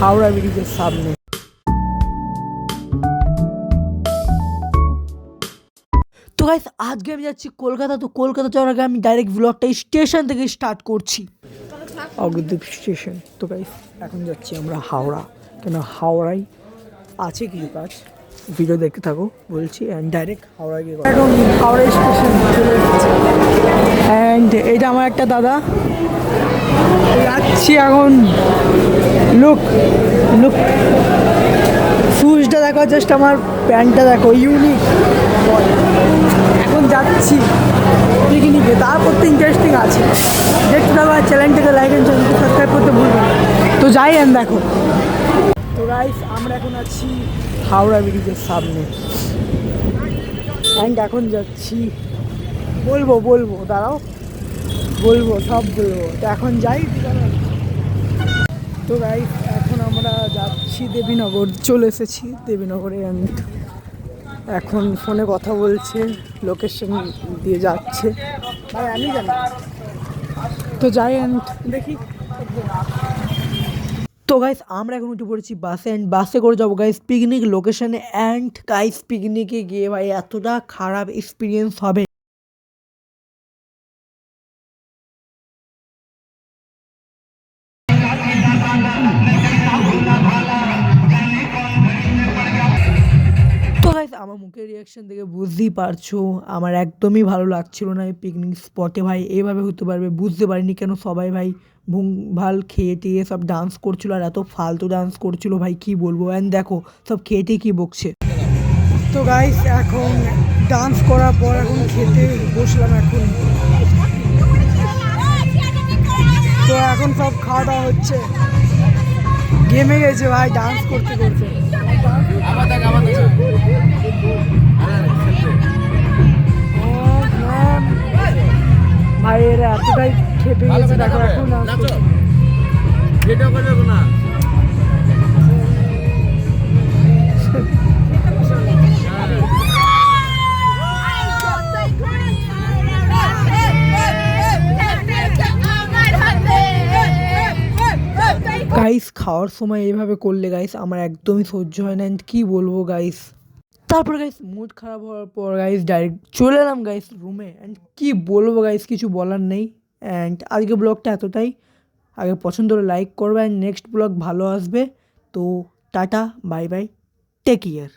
হাওড়া ব্রিজের সামনে। তো গাইস আজকে আমি যাচ্ছি কলকাতা। তো কলকাতা যাওয়ার আগে আমি ডাইরেক্ট ব্লগটা স্টেশন থেকে স্টার্ট করছি। অগ্রদ্বীপ স্টেশন তো গাইস এখন যাচ্ছি আমরা হাওড়া। কেন হাওড়ায় আছে কিছু কাজ। ভিডিও দেখতে থাকো, বলছি অ্যান্ড ডাইরেক্ট হাওড়া গিয়ে এখন হাওড়া স্টেশন অ্যান্ড এটা আমার একটা দাদা। যাচ্ছি এখন। লুক লুক শুজটা দেখো জাস্ট আমার প্যান্টটা দেখো ইউনিক এখন যাচ্ছি পিকনিকে তারপর তো ইন্টারেস্টিং আছে। দেখতে থাকো আর চ্যানেলটাকে লাইক অ্যান্ড চ্যানেলকে সাবস্ক্রাইব করতে ভুলবেন না। তো যাই এন দেখো। তো গাইস আমরা এখন আছি হাওড়া ব্রিজের সামনে। অ্যান্ড এখন যাচ্ছি, বলব বলব, দাঁড়াও। বলব, সব বলব। তো এখন যাই। তো গাইস এখন আমরা যাচ্ছি দেবীনগর, চলে এসেছি দেবীনগরে অ্যান্ড এখন ফোনে কথা বলছে লোকেশন দিয়ে যাচ্ছে। ভাই, আমি জানি। তো যাই অ্যান্ড দেখি। তো গাইস আমরা এখন উঠে পড়েছি বাসে অ্যান্ড বাসে করে যাব গাইস পিকনিক লোকেশনে অ্যান্ড গাইস পিকনিকে গিয়ে ভাই, এতটা খারাপ এক্সপিরিয়েন্স হবে। আমার মুখের রিয়াকশন দেখে বুঝতেই পারছ। আমার একদমই ভালো লাগছিল না এই পিকনিক স্পটে ভাই। এইভাবে হতে পারবে, বুঝতে পারিনি কেন সবাই ভাই ভুং ভালো খেয়ে টেয়ে সব ডান্স করছিল আর এত ফালতু ডান্স করছিল ভাই, কি বলব? অ্যান্ড দেখো, সব খেয়ে কি বকছে। তো গাইস এখন ডান্স করার পর এখন খেতে বসলাম এখন। তো এখন সব খাওয়া দাওয়া হচ্ছে গেমে গেছে ভাই ডান্স করতে করতে। ভাই এরা এতটাই খেপে গেছে দেখো এখন না। গাইস খাওয়ার সময় এইভাবে করলে গাইস আমার একদমই সহ্য হয় না। কী বলব গাইস তারপর গাইস মুড খারাপ হওয়ার পর গাইস ডাইরেক্ট চলে এলাম গাইস রুমে অ্যান্ড কী বলব গাইস কিছু বলার নেই অ্যান্ড আজকে ব্লগটা এতটাই। আগে পছন্দ হলে লাইক করবে অ্যান্ড নেক্সট ব্লগ ভালো আসবে। তো tata bye bye take care